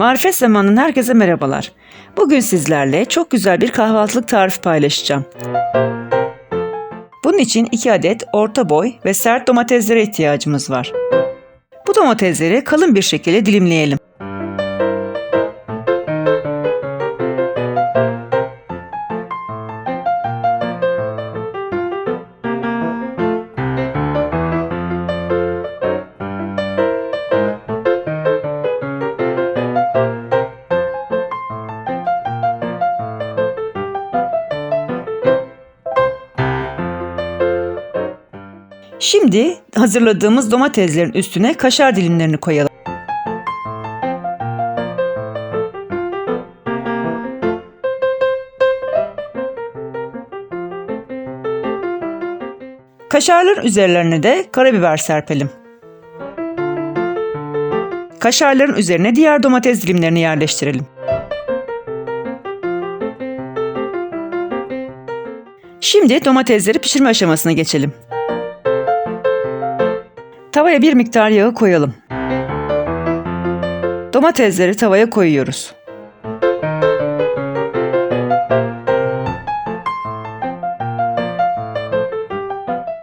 Marifet Zamanı'nın herkese merhabalar. Bugün sizlerle çok güzel bir kahvaltılık tarifi paylaşacağım. Bunun için 2 adet orta boy ve sert domateslere ihtiyacımız var. Bu domatesleri kalın bir şekilde dilimleyelim. Şimdi hazırladığımız domateslerin üstüne kaşar dilimlerini koyalım. Kaşarların üzerlerine de karabiber serpelim. Kaşarların üzerine diğer domates dilimlerini yerleştirelim. Şimdi domatesleri pişirme aşamasına geçelim. Tavaya bir miktar yağı koyalım. Domatesleri tavaya koyuyoruz.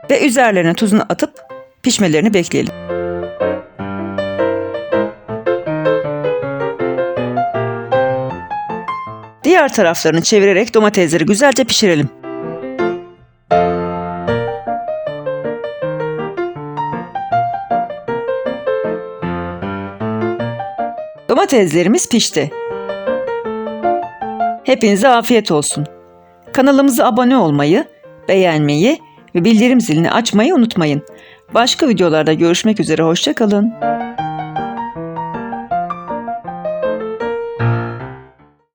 Ve üzerlerine tuzunu atıp pişmelerini bekleyelim. Diğer taraflarını çevirerek domatesleri güzelce pişirelim. Domateslerimiz pişti. Hepinize afiyet olsun. Kanalımıza abone olmayı, beğenmeyi ve bildirim zilini açmayı unutmayın. Başka videolarda görüşmek üzere hoşçakalın.